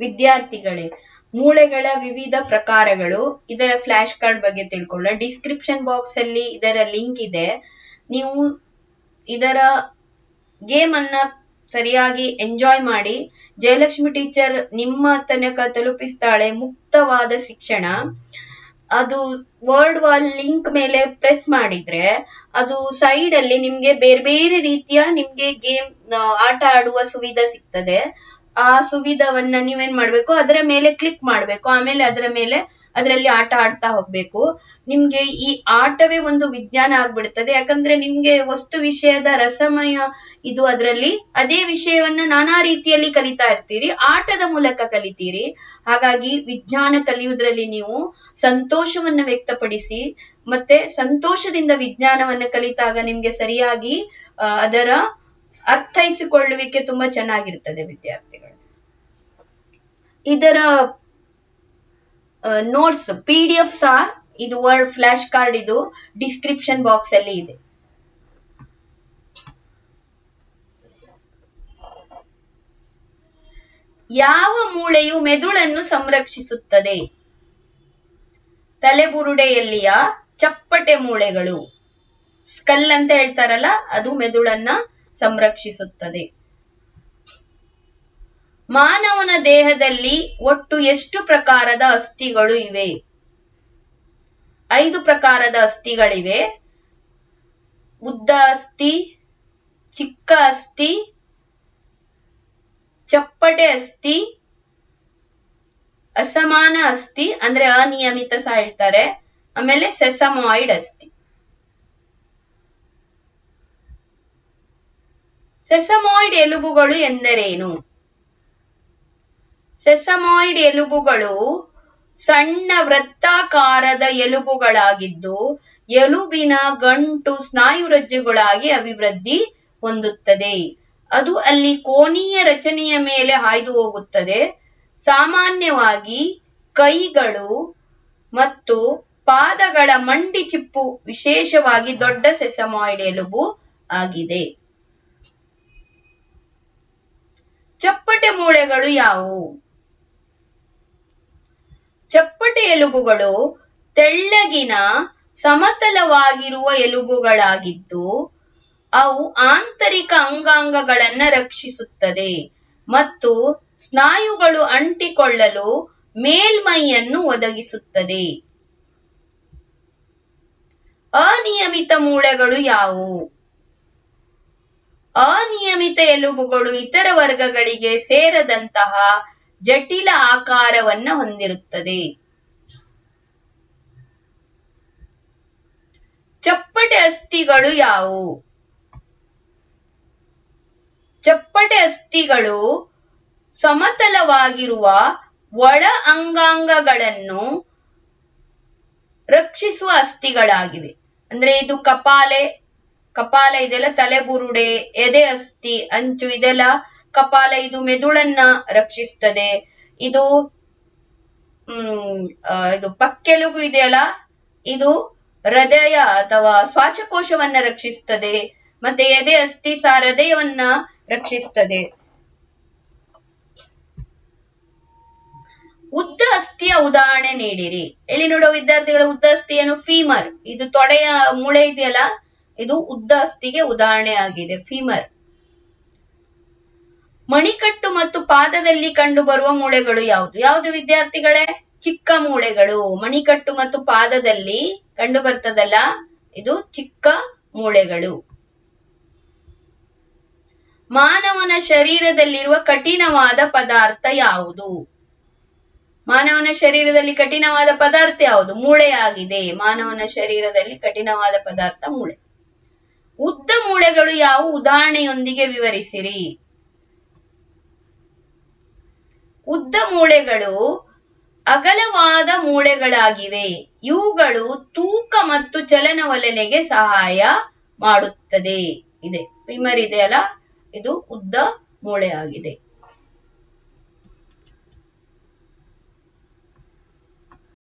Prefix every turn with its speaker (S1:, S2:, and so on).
S1: ವಿದ್ಯಾರ್ಥಿಗಳೇ. ಮೂಳೆಗಳ ವಿವಿಧ ಪ್ರಕಾರಗಳು. ಇದರ ಫ್ಲಾಶ್ ಕಾರ್ಡ್ ಬಗ್ಗೆ ತಿಳ್ಕೊಳ್ಳ ಡಿಸ್ಕ್ರಿಪ್ಷನ್ ಬಾಕ್ಸ್ ಅಲ್ಲಿ ಇದರ ಲಿಂಕ್ ಇದೆ. ನೀವು ಇದರ ಗೇಮ್ ಅನ್ನ ಸರಿಯಾಗಿ ಎಂಜಾಯ್ ಮಾಡಿ. ಜಯಲಕ್ಷ್ಮಿ ಟೀಚರ್ ನಿಮ್ಮ ತನಕ ತಲುಪಿಸ್ತಾಳೆ ಮುಕ್ತವಾದ ಶಿಕ್ಷಣ. ಅದು ವರ್ಡ್ ವಾಲ್ ಲಿಂಕ್ ಮೇಲೆ ಪ್ರೆಸ್ ಮಾಡಿದ್ರೆ ಅದು ಸೈಡ್ ಅಲ್ಲಿ ನಿಮ್ಗೆ ಬೇರೆ ಬೇರೆ ರೀತಿಯ ನಿಮ್ಗೆ ಗೇಮ್ ಆಟ ಆಡುವ ಸುವಿಧ ಸಿಗ್ತದೆ. ಆ ಸುವಿಧವನ್ನ ನೀವೇನ್ ಮಾಡ್ಬೇಕು, ಅದರ ಮೇಲೆ ಕ್ಲಿಕ್ ಮಾಡ್ಬೇಕು. ಆಮೇಲೆ ಅದರ ಮೇಲೆ ಅದರಲ್ಲಿ ಆಟ ಆಡ್ತಾ ಹೋಗ್ಬೇಕು. ನಿಮ್ಗೆ ಈ ಆಟವೇ ಒಂದು ವಿಜ್ಞಾನ ಆಗ್ಬಿಡ್ತದೆ. ಯಾಕಂದ್ರೆ ನಿಮ್ಗೆ ವಸ್ತು ವಿಷಯದ ರಸಮಯ ಇದು ಅದರಲ್ಲಿ. ಅದೇ ವಿಷಯವನ್ನ ನಾನಾ ರೀತಿಯಲ್ಲಿ ಕಲಿತಾ ಇರ್ತೀರಿ. ಆಟದ ಮೂಲಕ ಕಲಿತೀರಿ. ಹಾಗಾಗಿ ವಿಜ್ಞಾನ ಕಲಿಯುವುದರಲ್ಲಿ ನೀವು ಸಂತೋಷವನ್ನ ವ್ಯಕ್ತಪಡಿಸಿ, ಮತ್ತೆ ಸಂತೋಷದಿಂದ ವಿಜ್ಞಾನವನ್ನ ಕಲಿತಾಗ ನಿಮ್ಗೆ ಸರಿಯಾಗಿ ಅದರ ಅರ್ಥೈಸಿಕೊಳ್ಳುವಿಕೆ ತುಂಬಾ ಚೆನ್ನಾಗಿರ್ತದೆ ವಿದ್ಯಾರ್ಥಿಗಳು. ಇದರ ನೋಟ್ಸ್ ಪಿ ಡಿ ಎಫ್ ಸಹ ಇದು ವರ್ಡ್ ಫ್ಲಾಶ್ ಕಾರ್ಡ್ ಇದು ಡಿಸ್ಕ್ರಿಪ್ಷನ್ ಬಾಕ್ಸ್ ಅಲ್ಲಿ ಇದೆ. ಯಾವ ಮೂಳೆಯು ಮೆದುಳನ್ನು ಸಂರಕ್ಷಿಸುತ್ತದೆ? ತಲೆಬುರುಡೆಯಲ್ಲಿಯ ಚಪ್ಪಟೆ ಮೂಳೆಗಳು. ಸ್ಕಲ್ ಅಂತ ಹೇಳ್ತಾರಲ್ಲ, ಅದು ಮೆದುಳನ್ನ ಸಂರಕ್ಷಿಸುತ್ತದೆ. ಮಾನವನ ದೇಹದಲ್ಲಿ ಒಟ್ಟು ಎಷ್ಟು ಪ್ರಕಾರದ ಅಸ್ಥಿಗಳು ಇವೆ? ಐದು ಪ್ರಕಾರದ ಅಸ್ಥಿಗಳಿವೆ. ಉದ್ದ ಅಸ್ಥಿ, ಚಿಕ್ಕ ಅಸ್ಥಿ, ಚಪ್ಪಟೆ ಅಸ್ಥಿ, ಅಸಮಾನ ಅಸ್ಥಿ, ಅಂದ್ರೆ ಅನಿಯಮಿತ ಸಹ ಹೇಳ್ತಾರೆ. ಆಮೇಲೆ ಸೆಸಮಾಯ್ಡ್ ಅಸ್ಥಿ. ಸೆಸಮಾಯ್ಡ್ ಎಲುಬುಗಳು ಎಂದರೇನು? ಸೆಸಮಾಯ್ಡ್ ಎಲುಬುಗಳು ಸಣ್ಣ ವೃತ್ತಾಕಾರದ ಎಲುಬುಗಳಾಗಿದ್ದು ಎಲುಬಿನ ಗಂಟು ಸ್ನಾಯುರಜ್ಜುಗಳಾಗಿ ಅಭಿವೃದ್ಧಿ ಹೊಂದುತ್ತದೆ. ಅದು ಅಲ್ಲಿ ಕೋನೀಯ ರಚನೆಯ ಮೇಲೆ ಹಾಯ್ದು ಹೋಗುತ್ತದೆ. ಸಾಮಾನ್ಯವಾಗಿ ಕೈಗಳು ಮತ್ತು ಪಾದಗಳ ಮಂಡಿ ಚಿಪ್ಪು ವಿಶೇಷವಾಗಿ ದೊಡ್ಡ ಸೆಸಮಾಯ್ಡ್ ಎಲುಬು ಆಗಿದೆ. ಚಪ್ಪಟೆ ಮೂಳೆಗಳು ಯಾವುವು? ಚಪ್ಪಟೆ ಎಲುಬುಗಳು ತೆಳ್ಳಗಿನ ಸಮತಲವಾಗಿರುವ ಎಲುಬುಗಳಾಗಿದ್ದು, ಅವು ಆಂತರಿಕ ಅಂಗಾಂಗಗಳನ್ನ ರಕ್ಷಿಸುತ್ತದೆ ಮತ್ತು ಸ್ನಾಯುಗಳು ಅಂಟಿಕೊಳ್ಳಲು ಮೇಲ್ಮೈಯನ್ನು ಒದಗಿಸುತ್ತದೆ. ಅನಿಯಮಿತ ಮೂಳೆಗಳು ಯಾವುವು? ಅನಿಯಮಿತ ಎಲುಬುಗಳು ಇತರ ವರ್ಗಗಳಿಗೆ ಸೇರದಂತಹ ಜಟಿಲ ಆಕಾರವನ್ನ ಹೊಂದಿರುತ್ತದೆ. ಚಪ್ಪಟೆ ಅಸ್ಥಿಗಳು ಯಾವುವು? ಚಪ್ಪಟೆ ಅಸ್ಥಿಗಳು ಸಮತಲವಾಗಿರುವ ಒಳ ಅಂಗಾಂಗಗಳನ್ನು ರಕ್ಷಿಸುವ ಅಸ್ಥಿಗಳಾಗಿವೆ. ಅಂದ್ರೆ ಇದು ಕಪಾಲೆ ಕಪಾಲ ಇದೆಲ್ಲ ತಲೆಬುರುಡೆ ಎದೆ ಅಸ್ಥಿ, ಅಂಚು ಇದೆಲ್ಲ ಕಪಾಲ ಇದು ಮೆದುಳನ್ನ ರಕ್ಷಿಸ್ತದೆ. ಇದು, ಹ್ಮ್ ಇದು ಪಕ್ಕೆಲುಬು ಇದೆಯಲ್ಲ, ಇದು ಹೃದಯ ಅಥವಾ ಶ್ವಾಸಕೋಶವನ್ನ ರಕ್ಷಿಸ್ತದೆ, ಮತ್ತೆ ಎದೆ ಅಸ್ಥಿ ಸಹ ಹೃದಯವನ್ನ ರಕ್ಷಿಸ್ತದೆ. ಉದ್ದ ಅಸ್ಥಿಯ ಉದಾಹರಣೆ ನೀಡಿರಿ. ಹೇಳಿ ನೋಡುವ ವಿದ್ಯಾರ್ಥಿಗಳ, ಉದ್ದ ಅಸ್ಥಿ ಏನು ಫೀಮರ್, ಇದು ತೊಡೆಯ ಮೂಳೆ ಇದೆಯಲ್ಲ ಇದು ಉದ್ದ ಅಸ್ಥಿಗೆ ಉದಾಹರಣೆ ಆಗಿದೆ ಫೀಮರ್ ಮಣಿಕಟ್ಟು ಮತ್ತು ಪಾದದಲ್ಲಿ ಕಂಡುಬರುವ ಮೂಳೆಗಳು ಯಾವುದು? ಯಾವುದು ವಿದ್ಯಾರ್ಥಿಗಳೇ? ಚಿಕ್ಕ ಮೂಳೆಗಳು. ಮಣಿಕಟ್ಟು ಮತ್ತು ಪಾದದಲ್ಲಿ ಕಂಡು ಬರ್ತದಲ್ಲ, ಇದು ಚಿಕ್ಕ ಮೂಳೆಗಳು. ಮಾನವನ ಶರೀರದಲ್ಲಿರುವ ಕಠಿಣವಾದ ಪದಾರ್ಥ ಯಾವುದು? ಮಾನವನ ಶರೀರದಲ್ಲಿ ಕಠಿಣವಾದ ಪದಾರ್ಥ ಯಾವುದು? ಮೂಳೆಯಾಗಿದೆ. ಮಾನವನ ಶರೀರದಲ್ಲಿ ಕಠಿಣವಾದ ಪದಾರ್ಥ ಮೂಳೆ. ಉದ್ದ ಮೂಳೆಗಳು ಯಾವುವು? ಉದಾಹರಣೆಯೊಂದಿಗೆ ವಿವರಿಸಿರಿ. ಉದ್ದ ಮೂಳೆಗಳು ಅಗಲವಾದ ಮೂಳೆಗಳಾಗಿವೆ. ಇವುಗಳು ತೂಕ ಮತ್ತು ಚಲನವಲನೆಗೆ ಸಹಾಯ ಮಾಡುತ್ತದೆ. ಇದೆ. ಪಿಮರ್ ಇದೆ ಅಲ್ಲ? ಇದು ಉದ್ದ ಮೂಳೆ ಆಗಿದೆ.